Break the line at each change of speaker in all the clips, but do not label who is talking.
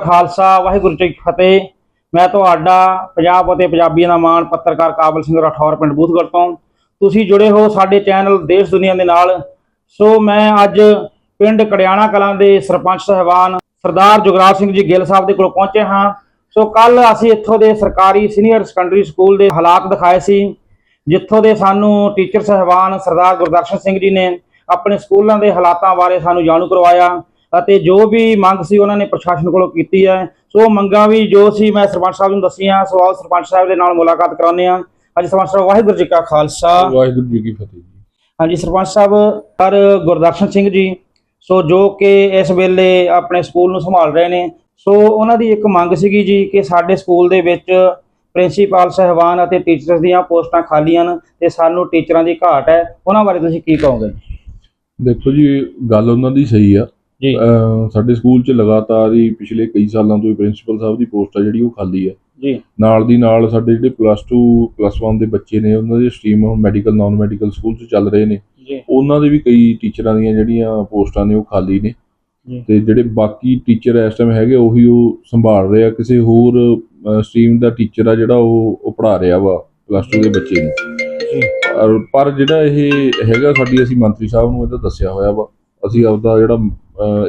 ਖਾਲਸਾ, ਵਾਹਿਗੁਰੂ ਜੀ ਕੀ ਫਤਿਹ। ਮੈਂ ਤੁਹਾਡਾ ਪੰਜਾਬ ਅਤੇ ਪੰਜਾਬੀਆਂ ਦਾ ਮਾਣ ਪੱਤਰਕਾਰ ਕਾਬਲ ਸਿੰਘ ਰਾਠੌਰ ਪਿੰਡ ਬੂਥਗੜ੍ਹ ਤੋਂ। ਤੁਸੀਂ ਜੁੜੇ ਹੋ ਸਾਡੇ ਚੈਨਲ ਦੇਸ਼ ਦੁਨੀਆ ਦੇ ਨਾਲ। ਸੋ ਮੈਂ ਅੱਜ ਪਿੰਡ ਕੜਿਆਣਾ ਕਲਾਂ ਦੇ ਸਰਪੰਚ ਸਾਹਿਬਾਨ ਸਰਦਾਰ ਜੁਗਰਾਜ ਸਿੰਘ ਜੀ ਗਿੱਲ ਸਾਹਿਬ ਦੇ ਕੋਲ ਪਹੁੰਚੇ ਹਾਂ। ਸੋ ਕੱਲ ਅਸੀਂ ਇੱਥੋਂ ਦੇ ਸਰਕਾਰੀ ਸੀਨੀਅਰ ਸੈਕੰਡਰੀ ਸਕੂਲ ਦੇ ਹਾਲਾਤ ਦਿਖਾਏ ਸੀ, ਜਿੱਥੋਂ ਦੇ ਸਾਨੂੰ ਟੀਚਰ ਸਾਹਿਬਾਨ ਸਰਦਾਰ ਗੁਰਦਰਸ਼ਨ ਸਿੰਘ ਜੀ ਨੇ ਆਪਣੇ ਸਕੂਲਾਂ ਦੇ ਹਾਲਾਤਾਂ ਬਾਰੇ ਸਾਨੂੰ ਜਾਣੂ ਕਰਵਾਇਆ। ਅਤੇ ਜੋ ਵੀ ਮੰਗ ਸੀ ਉਹਨਾਂ ਨੇ ਪ੍ਰਸ਼ਾਸਨ ਕੋਲੋਂ ਕੀਤੀ ਹੈ। ਸੋ ਮੰਗਾਂ ਵੀ ਜੋ ਸੀ ਮੈਂ ਸਰਪੰਚ ਸਾਹਿਬ ਨੂੰ ਦੱਸੀਆਂ। ਸੋ ਆਓ ਸਰਪੰਚ ਸਾਹਿਬ ਦੇ ਨਾਲ ਮੁਲਾਕਾਤ ਕਰਾਉਂਦੇ ਹਾਂ। ਅੱਜ ਸਰਪੰਚ ਸਾਹਿਬ ਵਾਹਿਗੁਰੂ ਜੀ ਕਾ ਖਾਲਸਾ।
ਵਾਹਿਗੁਰੂ ਜੀ ਕੀ ਫਤਿਹ
ਹਾਂਜੀ ਸਰਪੰਚ ਸਾਹਿਬ ਪਰ ਗੁਰਦਰਸ਼ਨ ਸਿੰਘ ਜੀ ਸੋ ਜੋ ਕਿ ਇਸ ਵੇਲੇ ਆਪਣੇ ਸਕੂਲ ਨੂੰ ਸੰਭਾਲ ਰਹੇ ਨੇ। ਸੋ ਉਹਨਾਂ ਦੀ ਇੱਕ ਮੰਗ ਸੀਗੀ ਜੀ ਕਿ ਸਾਡੇ ਸਕੂਲ ਦੇ ਵਿੱਚ ਪ੍ਰਿੰਸੀਪਲ ਸਹਿਬਾਨ ਅਤੇ ਟੀਚਰਸ ਦੀਆਂ ਪੋਸਟਾਂ ਖਾਲੀਆਂ ਨੇ ਤੇ ਸਾਨੂੰ ਟੀਚਰਾਂ ਦੀ ਘਾਟ ਹੈ। ਉਹਨਾਂ ਬਾਰੇ ਤੁਸੀਂ ਕੀ ਕਹੋਗੇ?
ਦੇਖੋ ਜੀ ਗੱਲ ਉਹਨਾਂ ਦੀ ਸਹੀ ਆ।
ਜੀ।
ਸਾਡੇ ਸਕੂਲ 'ਚ ਲਗਾਤਾਰ ਹੀ ਪਿਛਲੇ ਕਈ ਸਾਲਾਂ ਤੋਂ ਹੀ ਪ੍ਰਿੰਸੀਪਲ ਸਾਹਿਬ ਦੀ ਪੋਸਟ ਆ ਜਿਹੜੀ ਉਹ ਖਾਲੀ ਆ।
ਜੀ।
ਨਾਲ ਦੀ ਨਾਲ ਸਾਡੇ ਜਿਹੜੇ ਪਲੱਸ 2 ਪਲੱਸ 1 ਦੇ ਬੱਚੇ ਨੇ ਉਹਨਾਂ ਦੀ ਸਟਰੀਮ ਹੁਣ ਮੈਡੀਕਲ ਨਾਨ ਮੈਡੀਕਲ ਸਕੂਲ 'ਚ ਚੱਲ ਰਹੇ ਨੇ।
ਜੀ।
ਉਹਨਾਂ ਦੇ ਵੀ ਕਈ ਟੀਚਰਾਂ ਦੀਆਂ ਜਿਹੜੀਆਂ ਪੋਸਟਾਂ ਨੇ ਉਹ ਖਾਲੀ ਨੇ। ਤੇ ਜਿਹੜੇ ਬਾਕੀ ਟੀਚਰ ਇਸ ਟਾਈਮ ਹੈਗੇ ਉਹੀ ਉਹ ਸੰਭਾਲ ਰਹੇ ਆ। ਕਿਸੇ ਹੋਰ ਸਟਰੀਮ ਦਾ ਟੀਚਰ ਆ ਜਿਹੜਾ ਉਹ ਉਹ ਪੜ੍ਹਾ ਰਿਹਾ ਵਾ ਪਲੱਸ 2 ਦੇ ਬੱਚੇ ਨੂੰ। ਪਰ ਜਿਹੜਾ ਇਹ ਹੈਗਾ ਸਾਡੀ ਅਸੀਂ ਮੰਤਰੀ ਸਾਹਿਬ ਨੂੰ ਇਹਦਾ ਦੱਸਿਆ ਹੋਇਆ ਵਾ। ਅਸੀਂ ਆਪਦਾ ਜਿਹੜਾ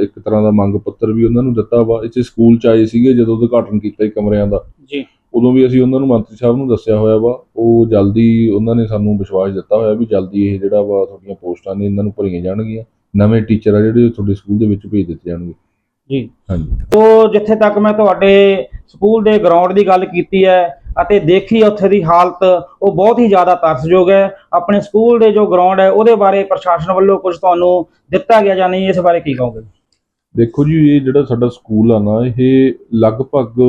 ਇੱਕ ਤਰ੍ਹਾਂ ਦਾ ਮੰਗ ਪੱਤਰ ਵੀ ਉਹਨਾਂ ਨੂੰ ਦਿੱਤਾ ਵਾ। ਇੱਥੇ ਸਕੂਲ ਚ ਆਏ ਸੀਗੇ ਜਦੋਂ ਉਦਘਾਟਨ ਕੀਤਾ ਸੀ ਕਮਰਿਆਂ ਦਾ।
ਜੀ।
ਉਦੋਂ ਵੀ ਅਸੀਂ ਉਹਨਾਂ ਨੂੰ ਮੰਤਰੀ ਸਾਹਿਬ ਨੂੰ ਦੱਸਿਆ ਹੋਇਆ ਵਾ। ਉਹ ਜਲਦੀ ਉਹਨਾਂ ਨੇ ਸਾਨੂੰ ਵਿਸ਼ਵਾਸ ਦਿੱਤਾ ਹੋਇਆ ਵੀ ਜਲਦੀ ਇਹ ਜਿਹੜਾ ਵਾ ਤੁਹਾਡੀਆਂ ਪੋਸਟਾਂ ਨੇ ਇਹਨਾਂ ਨੂੰ ਭਰੀਆਂ ਜਾਣਗੀਆਂ। ਨਵੇਂ ਟੀਚਰ ਆ ਜਿਹੜੇ ਤੁਹਾਡੇ ਸਕੂਲ ਦੇ ਵਿੱਚ ਭੇਜ ਦਿੱਤੇ ਜਾਣਗੇ।
ਜੀ।
ਹਾਂਜੀ।
ਸੋ ਜਿੱਥੇ ਤੱਕ ਮੈਂ ਤੁਹਾਡੇ ਸਕੂਲ ਦੇ ਗਰਾਊਂਡ ਦੀ ਗੱਲ ਕੀਤੀ ਹੈ ਅਤੇ ਦੇਖੀ ਉੱਥੇ ਦੀ ਹਾਲਤ ਉਹ ਬਹੁਤ ਹੀ ਜ਼ਿਆਦਾ ਤਰਸਯੋਗ ਹੈ। ਆਪਣੇ ਸਕੂਲ ਦੇ ਜੋ ਗਰਾਊਂਡ ਹੈ ਉਹਦੇ ਬਾਰੇ ਪ੍ਰਸ਼ਾਸਨ ਵੱਲੋਂ ਕੁਝ ਤੁਹਾਨੂੰ ਦਿੱਤਾ ਗਿਆ ਜਾਂ ਨਹੀਂ ਇਸ ਬਾਰੇ ਕੀ ਕਹੋਗੇ?
ਦੇਖੋ ਜੀ ਇਹ ਜਿਹੜਾ ਸਾਡਾ ਸਕੂਲ ਆ ਨਾ ਇਹ ਲਗਭਗ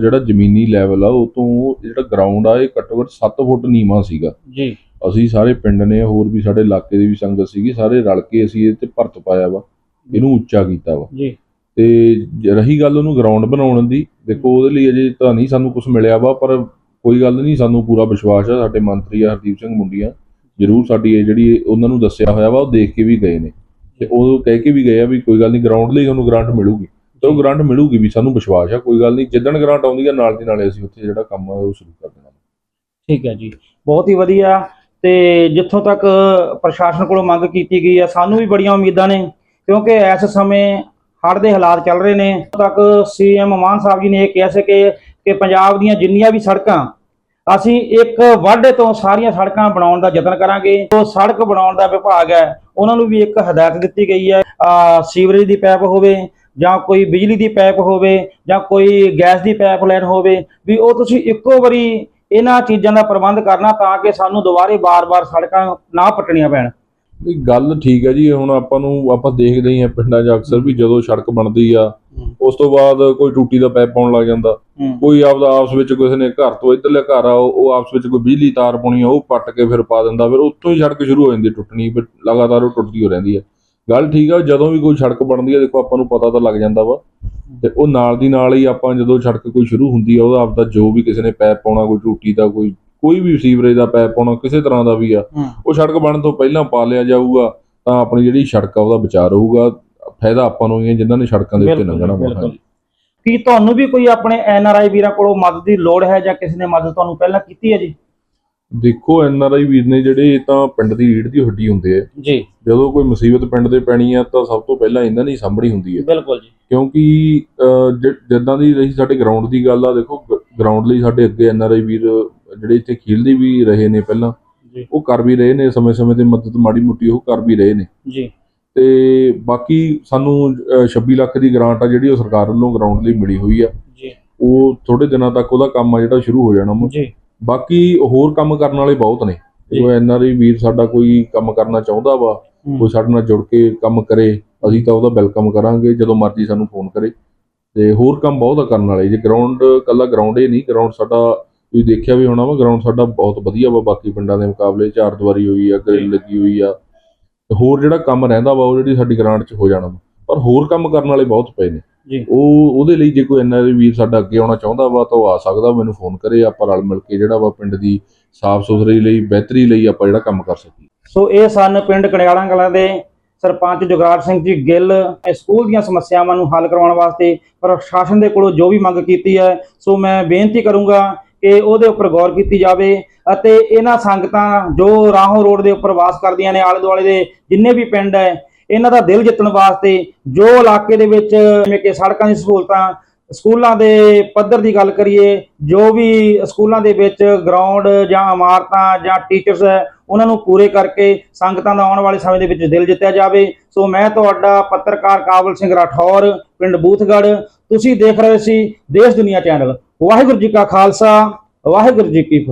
ਜਿਹੜਾ ਜ਼ਮੀਨੀ ਲੈਵਲ ਆ ਉਹ ਤੋਂ ਜਿਹੜਾ ਗਰਾਊਂਡ ਆ ਇਹ ਘੱਟੋ ਘੱਟ 7 ਫੁੱਟ ਨੀਵਾਂ ਸੀਗਾ।
ਜੀ।
ਅਸੀਂ ਸਾਰੇ ਪਿੰਡ ਨੇ ਹੋਰ ਵੀ ਸਾਡੇ ਇਲਾਕੇ ਦੀ ਵੀ ਸੰਗਤ ਸੀਗੀ ਸਾਰੇ ਰਲ ਕੇ ਅਸੀਂ ਇਹ ਤੇ ਭਰਤ ਪਾਇਆ ਵਾ। ਇਹਨੂੰ ਉੱਚਾ ਕੀਤਾ ਵਾ।
ਜੀ।
ਤੇ ਰਹੀ ਗੱਲ ਉਹਨੂੰ ਗਰਾਊਂਡ ਬਣਾਉਣ ਦੀ, ਦੇਖੋ ਉਹਦੇ ਲਈ ਅਜੇ ਤਾਂ ਨਹੀਂ ਸਾਨੂੰ ਕੁਝ ਮਿਲਿਆ ਵਾ, ਪਰ ਕੋਈ ਗੱਲ ਨਹੀਂ, ਸਾਨੂੰ ਪੂਰਾ ਵਿਸ਼ਵਾਸ ਆ ਸਾਡੇ ਮੰਤਰੀ ਆ, ਹਰਦੀਪ ਸਿੰਘ ਮੁੰਡੀਆਂ, ਜ਼ਰੂਰ ਸਾਡੀ ਇਹ ਜਿਹੜੀ ਉਹਨਾਂ ਨੂੰ ਦੱਸਿਆ ਹੋਇਆ ਵਾ, ਉਹ ਦੇਖ ਕੇ ਵੀ ਗਏ ਨੇ। ਤੇ ਉਹ ਕਹਿ ਕੇ ਵੀ ਗਏ ਆ ਵੀ ਕੋਈ ਗੱਲ ਨਹੀਂ ਗਰਾਊਂਡ ਲਈ ਤੁਹਾਨੂੰ ਗ੍ਰਾਂਟ ਮਿਲੂਗੀ। ਤੇ ਉਹ ਗ੍ਰਾਂਟ ਮਿਲੂਗੀ ਵੀ, ਸਾਨੂੰ ਵਿਸ਼ਵਾਸ ਆ, ਕੋਈ ਗੱਲ ਨਹੀਂ, ਜਿੱਦਣ ਗ੍ਰਾਂਟ ਆਉਂਦੀ ਆ, ਨਾਲ ਦੀ ਨਾਲੇ ਅਸੀਂ ਉੱਥੇ ਜਿਹੜਾ ਕੰਮ ਆ, ਉਹ ਸ਼ੁਰੂ ਕਰ ਦੇਣਾ।
ਠੀਕ ਹੈ ਜੀ, ਬਹੁਤ ਹੀ ਵਧੀਆ। ਤੇ ਜਿੱਥੋਂ ਤੱਕ ਪ੍ਰਸ਼ਾਸਨ ਕੋਲੋਂ ਮੰਗ ਕੀਤੀ ਗਈ ਆ, ਸਾਨੂੰ ਵੀ ਬੜੀਆਂ ਉਮੀਦਾਂ ਨੇ, ਕਿਉਂਕਿ ਇਸ ਸਮੇਂ ਹੜ੍ਹ ਦੇ ਹਾਲਾਤ ਚੱਲ ਰਹੇ ਨੇ। ਉਦੋਂ ਤੱਕ ਸੀਐਮ ਮਾਨ ਸਾਹਿਬ ਜੀ ਨੇ ਇਹ ਕਿਹਾ ਸੀ ਕਿ ਕਿ ਪੰਜਾਬ ਦੀਆਂ ਜਿੰਨੀਆਂ ਵੀ ਸੜਕਾਂ, ਅਸੀਂ ਇੱਕ ਵਾਢੇ ਤੋਂ ਸਾਰੀਆਂ ਸੜਕਾਂ ਬਣਾਉਣ ਦਾ ਯਤਨ ਕਰਾਂਗੇ। ਉਹ ਸੜਕ ਬਣਾਉਣ ਦਾ ਵਿਭਾਗ ਹੈ, ਉਹਨਾਂ ਨੂੰ ਵੀ ਇੱਕ ਹਦਾਇਤ ਦਿੱਤੀ ਗਈ ਹੈ ਸੀਵਰੇਜ ਦੀ ਪਾਈਪ ਹੋਵੇ ਜਾਂ ਕੋਈ ਬਿਜਲੀ ਦੀ ਪਾਈਪ ਹੋਵੇ ਜਾਂ ਕੋਈ ਗੈਸ ਦੀ ਪਾਈਪਲਾਈਨ ਹੋਵੇ, ਵੀ ਉਹ ਤੁਸੀਂ ਇੱਕੋ ਵਾਰੀ ਇਹਨਾਂ ਚੀਜ਼ਾਂ ਦਾ ਪ੍ਰਬੰਧ ਕਰਨਾ ਤਾਂ ਕਿ ਸਾਨੂੰ ਦੁਬਾਰੇ ਬਾਰ-ਬਾਰ ਸੜਕਾਂ ਨਾ ਪੱਟਣੀਆਂ ਪੈਣ।
ਇਹ ਗੱਲ ਠੀਕ ਹੈ ਜੀ ਹੁਣ ਆਪਾਂ ਨੂੰ ਆਪਾਂ ਦੇਖਦੇ ਹੀ ਆ ਪਿੰਡਾਂ 'ਚ ਅਕਸਰ ਵੀ ਜਦੋਂ ਸੜਕ ਬਣਦੀ ਆ ਉਸ ਤੋਂ ਬਾਅਦ ਕੋਈ ਟੂਟੀ ਦਾ ਪੈਪ ਪਾਉਣ ਲੱਗ ਜਾਂਦਾ। ਕੋਈ ਆਪਦਾ ਆਪਸ ਵਿੱਚ ਕਿਸੇ ਨੇ ਘਰ ਤੋਂ ਇੱਧਰਲੇ ਘਰ ਆ ਉਹ ਆਪਸ ਵਿੱਚ ਕੋਈ ਬਿਜਲੀ ਤਾਰ ਪਾਉਣੀ ਆ ਉਹ ਪੱਟ ਕੇ ਫਿਰ ਪਾ ਦਿੰਦਾ ਫਿਰ ਉੱਥੋਂ ਹੀ ਸੜਕ ਸ਼ੁਰੂ ਹੋ ਜਾਂਦੀ ਟੁੱਟਣੀ ਫਿਰ ਲਗਾਤਾਰ ਉਹ ਟੁੱਟਦੀ ਹੋ ਰਹਿੰਦੀ ਹੈ ਗੱਲ ਠੀਕ ਆ ਜਦੋਂ ਵੀ ਕੋਈ ਸੜਕ ਬਣਦੀ ਹੈ ਦੇਖੋ ਆਪਾਂ ਨੂੰ ਪਤਾ ਤਾਂ ਲੱਗ ਜਾਂਦਾ ਵਾ। ਤੇ ਉਹ ਨਾਲ ਦੀ ਨਾਲ ਹੀ ਆਪਾਂ ਜਦੋਂ ਸੜਕ ਕੋਈ ਸ਼ੁਰੂ ਹੁੰਦੀ ਆ ਉਹਦਾ ਆਪਦਾ ਜੋ ਵੀ ਕਿਸੇ ਨੇ ਪੈਪ ਪਾਉਣਾ ਕੋਈ ਟੂਟੀ ਦਾ ਕੋਈ ਕੋਈ ਵੀ ਸੀਵਰੇਜ ਦਾ ਪੈਪ ਪਾਉਣਾ ਕਿਸੇ ਤਰ੍ਹਾਂ ਦਾ ਵੀ ਆ ਉਹ ਸੜਕ ਬਣਨ ਤੋਂ ਪਹਿਲਾਂ ਪਾ ਲਿਆ ਜਾਊਗਾ ਤਾਂ ਆਪਣੀ ਜਿਹੜੀ ਸੜਕ ਆ ਉਹਦਾ ਬਚਾਅ ਰਹੂਗਾ ਫਾਇਦਾ ਆਪਾਂ ਨੂੰ ਹੀ ਜਿਨ੍ਹਾਂ ਨੇ ਸੜਕਾਂ ਦੇ ਉੱਤੇ ਲੰਘਣਾ। ਹਾਂਜੀ।
ਕੀ ਤੁਹਾਨੂੰ ਵੀ ਕੋਈ ਆਪਣੇ ਐਨਆਰਆਈ ਵੀਰਾਂ ਕੋਲੋਂ ਮਦਦ ਦੀ ਲੋੜ ਹੈ ਜਾਂ ਕਿਸੇ ਨੇ ਮਦਦ ਤੁਹਾਨੂੰ ਪਹਿਲਾਂ ਕੀਤੀ ਹੈ ਜੀ?
ਦੇਖੋ ਐਨ ਆਰ ਆਈ ਵੀਰ ਨੇ ਜਿਹੜੇ ਤਾਂ ਪਿੰਡ ਦੀ ਰੀੜ ਦੀ ਹੱਡੀ ਹੁੰਦੇ ਆ।
ਜੀ।
ਜਦੋਂ ਕੋਈ ਮੁਸੀਬਤ ਪਿੰਡ ਦੇ ਪੈਣੀ ਆ ਤਾਂ ਸਭ ਤੋਂ ਪਹਿਲਾਂ ਇਹਨਾਂ ਦੀ ਸਾਂਭਣੀ ਹੁੰਦੀ ਹੈ
ਬਿਲਕੁਲ ਜੀ।
ਕਿਉਂਕਿ ਜਿੱਦਾਂ ਦੀ ਰਹੀ ਸਾਡੇ ਗਰਾਊਂਡ ਦੀ ਗੱਲ ਆ ਦੇਖੋ ਗਰਾਊਂਡ ਲਈ ਸਾਡੇ ਅੱਗੇ ਐਨ ਆਰ ਆਈ ਵੀਰ ਜਿਹੜੇ ਇੱਥੇ ਖੇਡਦੇ ਵੀ ਰਹੇ ਨੇ ਪਹਿਲਾਂ
ਜੀ।
ਉਹ ਕਰ ਵੀ ਰਹੇ ਨੇ ਸਮੇਂ-ਸਮੇਂ ਤੇ ਮਦਦ ਮਾੜੀ ਮੋਟੀ ਉਹ ਕਰ ਵੀ ਰਹੇ ਨੇ।
ਜੀ।
ਤੇ ਬਾਕੀ ਸਾਨੂੰ ਅਹ, 26 ਲੱਖ ਦੀ ਗ੍ਰਾਂਟ ਆ ਜਿਹੜੀ ਉਹ ਸਰਕਾਰ ਵੱਲੋਂ ਗਰਾਊਂਡ ਲਈ ਮਿਲੀ ਹੋਈ ਆ।
ਜੀ।
ਉਹ ਥੋੜੇ ਦਿਨਾਂ ਤੱਕ ਉਹਦਾ ਕੰਮ ਆ ਜਿਹੜਾ ਸ਼ੁਰੂ ਹੋ ਜਾਣਾ।
ਜੀ।
ਬਾਕੀ ਹੋਰ ਕੰਮ ਕਰਨ ਵਾਲੇ ਬਹੁਤ ਨੇ।
ਜੀ।
ਜੋ ਐਨ ਆਰ ਆਈ ਵੀਰ ਸਾਡਾ ਕੋਈ ਕੰਮ ਕਰਨਾ ਚਾਹੁੰਦਾ ਵਾ ਕੋਈ ਸਾਡੇ ਨਾਲ ਜੁੜ ਕੇ ਕੰਮ ਕਰੇ ਅਸੀਂ ਤਾਂ ਉਹਦਾ ਵੈਲਕਮ ਕਰਾਂਗੇ ਜਦੋਂ ਮਰਜ਼ੀ ਸਾਨੂੰ ਫੋਨ ਕਰੇ। ਤੇ ਹੋਰ ਕੰਮ ਬਹੁਤ ਆ ਕਰਨ ਵਾਲੇ। ਜੇ ਗਰਾਊਂਡ ਕੱਲਾ ਗਰਾਊਂਡ ਹੀ ਨਹੀਂ ਗਰਾਊਂਡ ਸਾਡਾ ਤੁਸੀਂ ਦੇਖਿਆ ਵੀ ਹੋਣਾ ਵਾ ਗਰਾਊਂਡ ਸਾਡਾ ਬਹੁਤ ਵਧੀਆ ਵਾ ਬਾਕੀ ਪਿੰਡਾਂ ਦੇ ਮੁਕਾਬਲੇ ਚਾਰ ਦੀਵਾਰੀ ਹੋਈ ਆ ਗ੍ਰਿਲ ਲੱਗੀ ਹੋਈ ਆ। ਹੋਰ ਜਿਹੜਾ ਕੰਮ ਰਹਿੰਦਾ ਵਾ ਉਹ ਜਿਹੜੀ ਸਾਡੀ ਗ੍ਰਾਂਟ 'ਚ ਹੋ ਜਾਣਾ ਵਾ। ਪਰ ਹੋਰ ਕੰਮ ਕਰਨ ਵਾਲੇ ਬਹੁਤ ਪਏ ਨੇ। ਉਹ ਉਹਦੇ ਲਈ ਜੇ ਕੋਈ ਐਨਆਰਆਈ ਵੀਰ ਸਾਡਾ ਅੱਗੇ ਆਉਣਾ ਚਾਹੁੰਦਾ ਵਾ ਤਾਂ ਉਹ ਆ ਸਕਦਾ ਮੈਨੂੰ ਫੋਨ ਕਰੇ ਆਪਾਂ ਰਲ ਮਿਲ ਕੇ ਜਿਹੜਾ ਵਾ ਪਿੰਡ ਦੀ ਸਾਫ਼ ਸੁਥਰੀ ਲਈ ਬਿਹਤਰੀ ਲਈ ਆਪਾਂ ਜਿਹੜਾ ਕੰਮ ਕਰ ਸਕੀਏ।
ਸੋ ਇਹ ਸਨ ਪਿੰਡ ਕੜਿਆਲਾ ਕਲਾਂ ਦੇ ਸਰਪੰਚ ਜੁਗਰਾਜ ਸਿੰਘ ਜੀ ਗਿੱਲ ਇਹ ਸਕੂਲ ਦੀਆਂ ਸਮੱਸਿਆਵਾਂ ਨੂੰ ਹੱਲ ਕਰਵਾਉਣ ਵਾਸਤੇ ਪ੍ਰਸ਼ਾਸਨ ਦੇ ਕੋਲੋਂ ਜੋ ਵੀ ਮੰਗ ਕੀਤੀ ਹੈ। ਸੋ ਮੈਂ ਬੇਨਤੀ ਕਰੂੰਗਾ ਕਿ ਉਹਦੇ ਉੱਪਰ ਗੌਰ ਕੀਤੀ ਜਾਵੇ ਅਤੇ ਇਹਨਾਂ ਸੰਗਤਾਂ ਜੋ ਰਾਹੋਂ ਰੋਡ ਦੇ ਉੱਪਰ ਵਾਸ ਕਰਦੀਆਂ ਨੇ ਆਲੇ ਦੁਆਲੇ ਦੇ ਜਿੰਨੇ ਵੀ ਪਿੰਡ ਹੈ, ਇਹਨਾਂ ਦਾ ਦਿਲ ਜਿੱਤਣ ਵਾਸਤੇ ਜੋ ਇਲਾਕੇ ਦੇ ਵਿੱਚ ਜਿਵੇਂ ਕਿ ਸੜਕਾਂ ਦੀ ਸਹੂਲਤਾਂ, ਸਕੂਲਾਂ ਦੇ ਪੱਧਰ ਦੀ ਗੱਲ ਕਰੀਏ, ਜੋ ਵੀ ਸਕੂਲਾਂ ਦੇ ਵਿੱਚ ਗਰਾਊਂਡ ਜਾਂ ਇਮਾਰਤਾਂ ਜਾਂ ਟੀਚਰਸ ਹੈ, ਉਹਨਾਂ ਨੂੰ ਪੂਰੇ ਕਰਕੇ ਸੰਗਤਾਂ ਦਾ ਆਉਣ ਵਾਲੇ ਸਮੇਂ ਦੇ ਵਿੱਚ ਦਿਲ ਜਿੱਤਿਆ ਜਾਵੇ। ਸੋ ਮੈਂ ਤੁਹਾਡਾ ਪੱਤਰਕਾਰ ਕਾਬਲ ਸਿੰਘ ਰਾਠੌਰ, ਪਿੰਡ ਬੂਥਗੜ੍ਹ ਤੁਸੀਂ ਦੇਖ ਰਹੇ ਸੀ ਦੇਸ਼ ਦੁਨੀਆ ਚੈਨਲ। ਵਾਹਿਗੁਰੂ ਜੀ ਕਾ ਖਾਲਸਾ, ਵਾਹਿਗੁਰੂ ਜੀ ਕੀ ਫਤਿਹ।